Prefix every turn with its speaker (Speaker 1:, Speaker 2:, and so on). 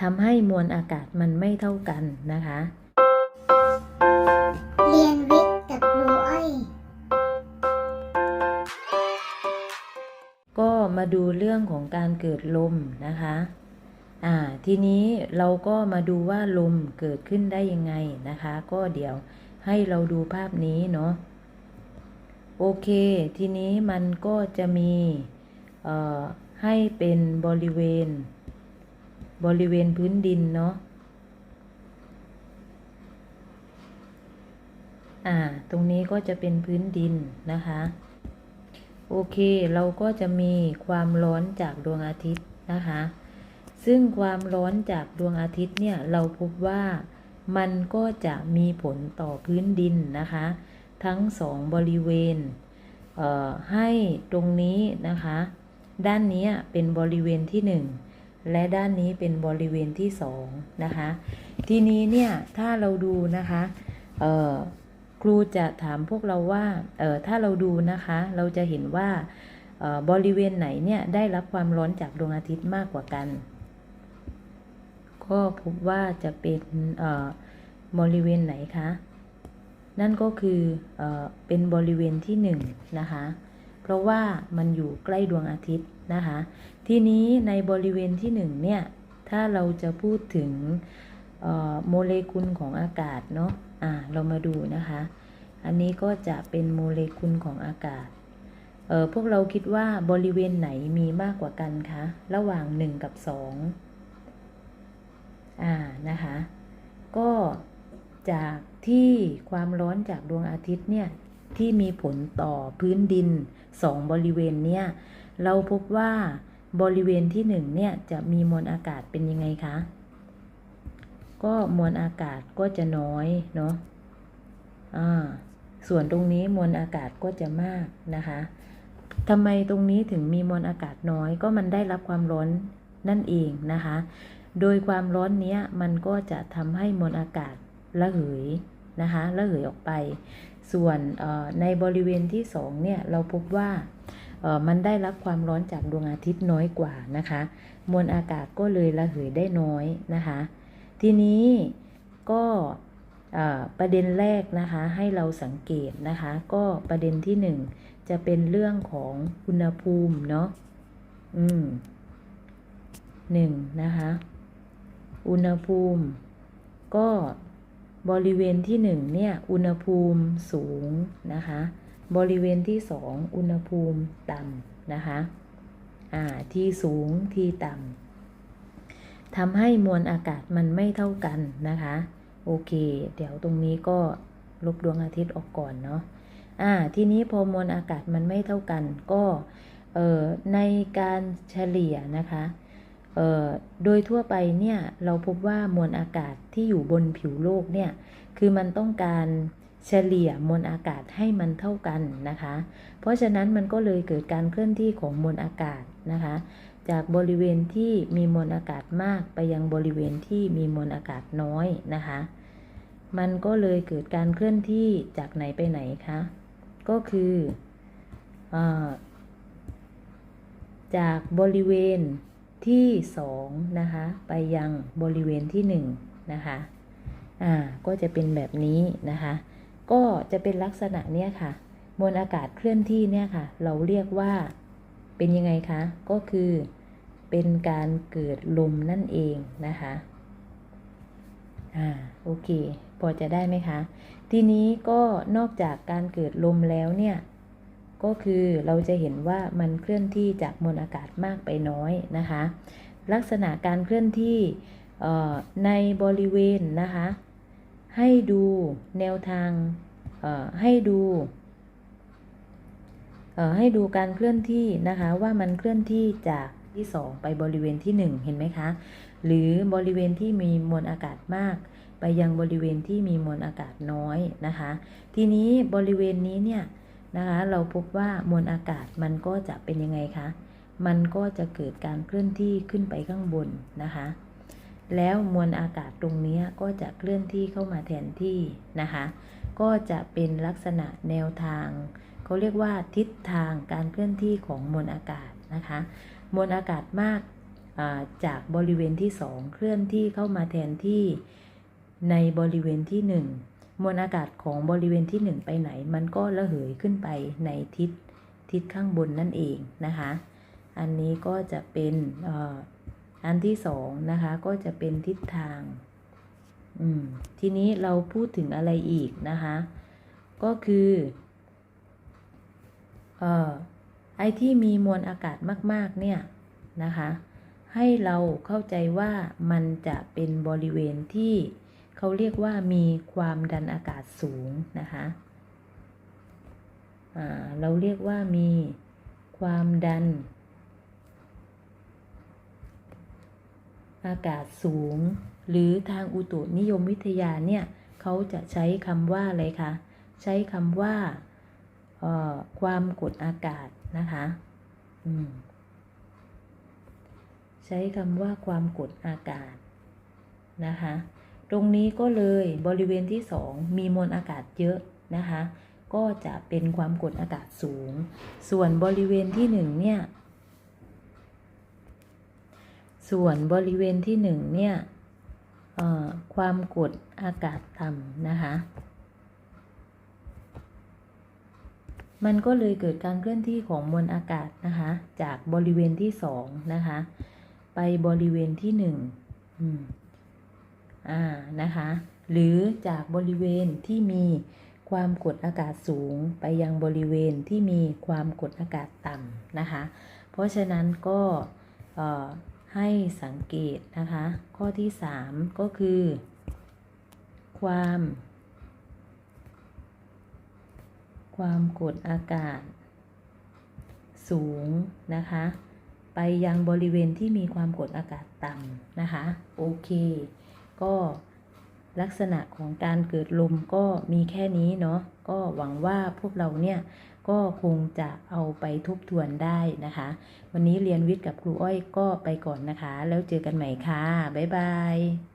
Speaker 1: ทำให้มวลอากาศมันไม่เท่ากันนะคะ
Speaker 2: เรียนวิทย์กับครูอ้อย
Speaker 1: ก็มาดูเรื่องของการเกิดลมนะคะ อ่า ทีนี้เราก็มาดูว่าลมเกิดขึ้นได้ยังไงนะคะ ก็เดี๋ยวให้เราดูภาพนี้เนาะ โอเค ทีนี้มันก็จะมี เอ่อ ให้เป็นบริเวณ บริเวณพื้นดินเนาะอ่า ตรงนี้ก็จะเป็นพื้นดินนะคะ โอเค เราก็จะมีความร้อนจากดวงอาทิตย์นะคะ ซึ่งความร้อนจากดวงอาทิตย์เนี่ยเราพบว่ามันก็จะมีผลต่อพื้นดินนะคะ ทั้งสองบริเวณเอ่อให้ตรงนี้นะคะ ด้านนี้เป็นบริเวณที่หนึ่ง และด้านนี้เป็นบริเวณที่สองนะคะ ทีนี้เนี่ยถ้าเราดูนะคะครูจะถามพวกเราว่าถ้าเราดูนะคะ เราจะเห็นว่าบริเวณไหนเนี่ยได้รับความร้อนจากดวงอาทิตย์มากกว่ากัน ก็พบว่าจะเป็นบริเวณไหนคะ นั่นก็คือเอ่อเป็นบริเวณที่หนึ่งนะคะ เพราะว่ามันอยู่ใกล้ดวงอาทิตย์นะคะ ทีนี้ในบริเวณที่หนึ่งเนี่ย ถ้าเราจะพูดถึงโมเลกุลของอากาศเนาะอ่าเรามาดูนะคะ อันนี้ก็จะเป็นโมเลกุลของอากาศเออพวกเราคิดว่าบริเวณไหนมีมากกว่ากันคะ ระหว่าง 1 กับ 2 อ่านะคะ ก็จากที่ความร้อนจากดวงอาทิตย์เนี่ย ที่มีผลต่อพื้นดิน 2 บริเวณเนี่ยเราพบว่าบริเวณที่1เนี่ยจะมีมวลอากาศเป็นยังไงคะ ก็มวลอากาศก็จะน้อยเนาะอ่าส่วนตรงนี้มวลอากาศก็จะมากนะคะทำไมตรงนี้ถึงมีมวลอากาศน้อยก็มันได้รับความร้อนนั่นเองนะคะ โดยความร้อนนี้มันก็จะทำให้มวลอากาศระเหยนะคะระเหยออกไป ส่วนในบริเวณที่สองเนี่ยเราพบว่ามันได้รับความร้อนจากดวงอาทิตย์น้อยกว่านะคะ มวลอากาศก็เลยระเหยได้น้อยนะคะ ทีนี้ก็ประเด็นแรกนะคะให้เราสังเกตนะคะ ก็ประเด็นที่หนึ่งจะเป็นเรื่องของอุณหภูมิเนาะอืมหนึ่งนะคะ อุณหภูมิก็ บริเวณที่หนึ่งเนี่ยอุณหภูมิสูงนะคะ บริเวณที่สองอุณหภูมิต่ำนะคะอ่าที่สูงที่ต่ำทำให้มวลอากาศมันไม่เท่ากันนะคะ โอเค เดี๋ยวตรงนี้ก็ลบดวงอาทิตย์ออกก่อนเนาะอ่าทีนี้พอมวลอากาศมันไม่เท่ากันก็เอ่อในการเฉลี่ยนะคะ โดยทั่วไปเนี่ยเราพบว่ามวลอากาศที่อยู่บนผิวโลกเนี่ยคือมันต้องการเฉลี่ยมวลอากาศให้มันเท่ากันนะคะ เพราะฉะนั้นมันก็เลยเกิดการเคลื่อนที่ของมวลอากาศนะคะ จากบริเวณที่มีมวลอากาศมากไปยังบริเวณที่มีมวลอากาศน้อยนะคะ มันก็เลยเกิดการเคลื่อนที่จากไหนไปไหนคะ ก็คืออจากบริเวณ ที่สองนะคะไปยังบริเวณที่หนึ่งนะคะอ่าก็จะเป็นแบบนี้นะคะ ก็จะเป็นลักษณะเนี้ยค่ะ มวลอากาศเคลื่อนที่เนี่ยค่ะ เราเรียกว่าเป็นยังไงคะก็คือเป็นการเกิดลมนั่นเองนะคะอ่าโอเค พอจะได้ไหมคะ ทีนี้ก็นอกจากการเกิดลมแล้วเนี่ย ก็คือเราจะเห็นว่ามันเคลื่อนที่จากมวลอากาศมากไปน้อยนะคะ ลักษณะการเคลื่อนที่ในบริเวณนะคะ ให้ดูแนวทางให้ดูให้ดูการเคลื่อนที่นะคะว่ามันเคลื่อนที่จากที่สองไปบริเวณที่หนึ่งเห็นไหมคะ หรือบริเวณที่มีมวลอากาศมาก ไปยังบริเวณที่มีมวลอากาศน้อยนะคะ ทีนี้บริเวณนี้เนี่ย นะคะ เราพบว่ามวลอากาศมันก็จะเป็นยังไงคะ มันก็จะเกิดการเคลื่อนที่ขึ้นไปข้างบนนะคะ แล้วมวลอากาศตรงนี้ก็จะเคลื่อนที่เข้ามาแทนที่นะคะ ก็จะเป็นลักษณะแนวทางเขาเรียกว่าทิศทางการเคลื่อนที่ของมวลอากาศนะคะ มวลอากาศมากาจากบริเวณที่ 2 เคลื่อนที่เข้ามาแทนที่ในบริเวณที่ 1 มวลอากาศของบริเวณที่ 1 ไปไหน มันก็ระเหยขึ้นไปในทิศทิศข้างบนนั่นเองนะคะ อันนี้ก็จะเป็นอ,อันที่สองนะคะก็จะเป็นทิศทางทีนี้เราพูดถึงอะไรอีกนะคะ ก็คือเอ่อไอ้ที่มีมวลอากาศมาก ๆ เนี่ยนะคะ ให้เราเข้าใจว่ามันจะเป็นบริเวณที่ เขาเรียกว่ามีความดันอากาศสูงนะคะเราเรียกว่ามีความดัน อากาศสูง หรือทางอุตุนิยมวิทยาเนี่ยเขาจะใช้คำว่าอะไรคะใช้คำว่าความกดอากาศนะคะใช้คำว่าความกดอากาศนะคะ ตรงนี้ก็เลยบริเวณที่สองมีมวลอากาศเยอะนะคะ ก็จะเป็นความกดอากาศสูง ส่วนบริเวณที่หนึ่งเนี่ย ส่วนบริเวณที่หนึ่งเนี่ยความกดอากาศต่ำนะคะ มันก็เลยเกิดการเคลื่อนที่ของมวลอากาศนะคะ จากบริเวณที่สองนะคะ ไปบริเวณที่หนึ่งอืม อ่านะคะ หรือจากบริเวณที่มีความกดอากาศสูงไปยังบริเวณที่มีความกดอากาศต่ำนะคะ เพราะฉะนั้นก็ให้สังเกตนะคะ ข้อที่ 3 ก็คือ ความ ความกดอากาศสูงนะคะ ไปยังบริเวณที่มีความกดอากาศต่ำนะคะ โอเค ก็ลักษณะของการเกิดลมก็มีแค่นี้เนาะก็หวังว่าพวกเราเนี่ยก็คงจะเอาไปทบทวนได้นะคะ วันนี้เรียนวิทย์กับครูอ้อยก็ไปก่อนนะคะ แล้วเจอกันใหม่ค่ะ บ๊ายบาย